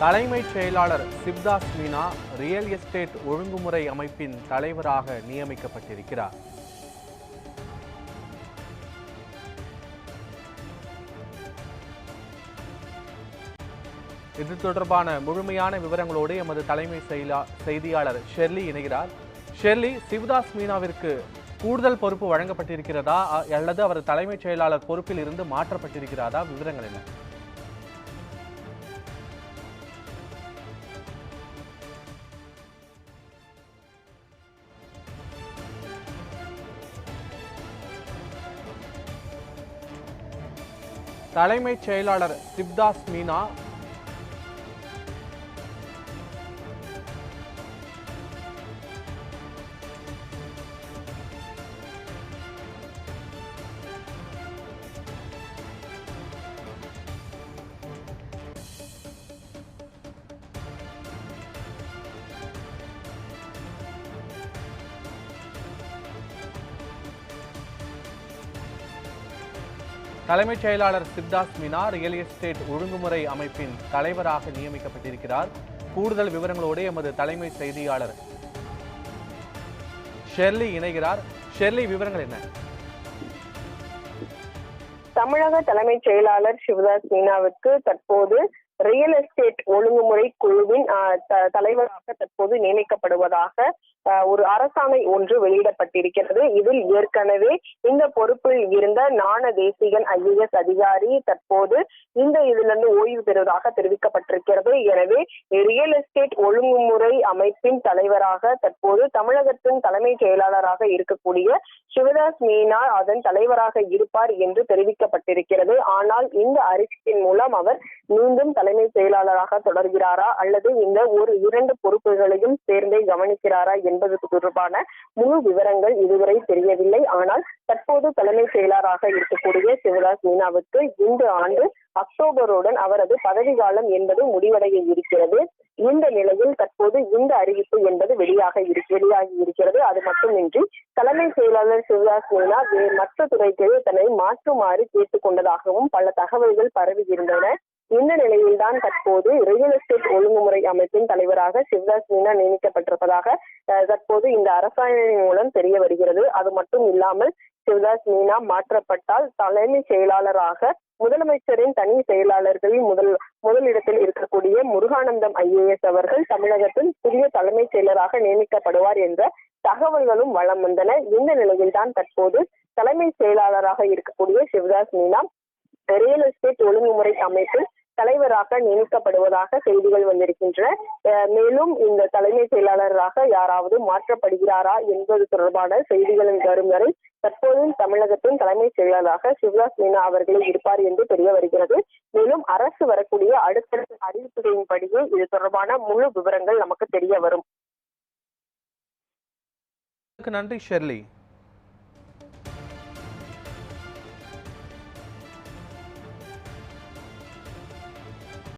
தலைமைச் செயலாளர் Sivdas Meena real estate ஒழுங்குமுறை அமைப்பின் தலைவராக நியமிக்கப்பட்டிருக்கிறார். இது தொடர்பான முழுமையான விவரங்களோடு எமது தலைமை செயலா செய்தியாளர் ஷெர்லி இணைகிறார். ஷெர்லி சிவ்தாஸ் மீனாவிற்கு கூடுதல் பொறுப்பு வழங்கப்பட்டிருக்கிறதா அல்லது அவர் தலைமைச் செயலாளர் பொறுப்பில் இருந்து மாற்றப்பட்டிருக்கிறதா விவரங்கள் என்ன? தலைமைச் செயலாளர் சிப்தாஸ் மீனா தலைமைச் செயலாளர் சித்தாஸ் மீனா ரியல் எஸ்டேட் ஒழுங்குமுறை அமைப்பின் தலைவராக நியமிக்கப்பட்டிருக்கிறார். கூடுதல் விவரங்களோடு எமது தலைமை செய்தியாளர் ஷெர்லி இணைகிறார். ஷெர்லி விவரங்கள் என்ன? தமிழக தலைமைச் செயலாளர் சிவதாஸ் மீனாவுக்கு தற்போது ரியல் எஸ்டேட் ஒழுங்குமுறை குழுவின் தலைவராக தற்போது நியமிக்கப்படுவதாக ஒரு அரசாணை ஒன்று வெளியிடப்பட்டிருக்கிறது. இதில் ஏற்கனவே இந்த பொறுப்பில் இருந்த ஞான தேசிகன் ஐஏஎஸ் அதிகாரி தற்போது இந்த இதிலிருந்து ஓய்வு பெறுவதாக தெரிவிக்கப்பட்டிருக்கிறது. எனவே ரியல் எஸ்டேட் ஒழுங்குமுறை அமைப்பின் தலைவராக தற்போது தமிழகத்தின் தலைமைச் செயலாளராக இருக்கக்கூடிய சிவதாஸ் மீனா அதன் தலைவராக இருப்பார் என்று தெரிவிக்கப்பட்டிருக்கிறது. ஆனால் இந்த அறிக்கையின் மூலம் அவர் மீண்டும் தலைமை செயலாளராக தொடர்கிறாரா? அல்லது இந்த ஒரு இரண்டு பொறுப்புகளையும் சேர்ந்தே கவனிக்கிறாரா என்பது தொடர்பான முழு விவரங்கள் இதுவரை தெரியவில்லை. ஆனால் தற்போது தலைமை செயலாளராக இருக்கக்கூடிய சிவராஜ் மீனாவுக்கு இந்த ஆண்டு அக்டோபருடன் அவரது பதவி காலம் என்பது முடிவடைய இருக்கிறது. இந்த நிலையில் தற்போது இந்த அறிவிப்பு என்பது வெளியாக வெளியாகி இருக்கிறது. அது மட்டுமின்றி தலைமை செயலாளர் சிவராஜ் மீனா மற்ற துறைக்கு தன்னை மாற்றுமாறு கேட்டுக் கொண்டதாகவும் பல தகவல்கள் பரவி இருந்தன. இந்த நிலையில்தான் தற்போது ரியல் எஸ்டேட் ஒழுங்குமுறை அமைப்பின் தலைவராக சிவராஜ் மீனா நியமிக்கப்பட்டிருப்பதாக தற்போது இந்த அரசாணை மூலம் தெரிய வருகிறது. அது மட்டும் இல்லாமல் சிவராஜ் மீனா மாற்றப்பட்டால் தலைமை செயலாளராக முதலமைச்சரின் தனி செயலாளர்களில் முதல் முதலிடத்தில் இருக்கக்கூடிய முருகானந்தம் ஐஏஎஸ் அவர்கள் தமிழகத்தில் புதிய தலைமைச் செயலராக நியமிக்கப்படுவார் என்ற தகவல்களும் வளம் வந்தன. இந்த நிலையில்தான் தற்போது தலைமை செயலாளராக இருக்கக்கூடிய சிவதாஸ் மீனா ரியல் எஸ்டேட் ஒழுங்குமுறை அமைப்பில் தலைவராக நியமிக்கப்படுவதாக செய்திகள் வந்திருக்கின்றன. மேலும் இந்த தலைமை செயலாளராக யாராவது மாற்றப்படுகிறாரா என்பது தொடர்பான செய்திகளின் வரும் வரை தற்போது தமிழகத்தின் தலைமை செயலாளராக சிவராஜ் மீனா அவர்களே இருப்பார் என்று தெரிய வருகிறது. மேலும் அரசு வரக்கூடிய அடுத்தடுத்த அறிவிப்புகளின்படியே இது தொடர்பான முழு விவரங்கள் நமக்கு தெரிய வரும். நன்றி ஷெர்லி.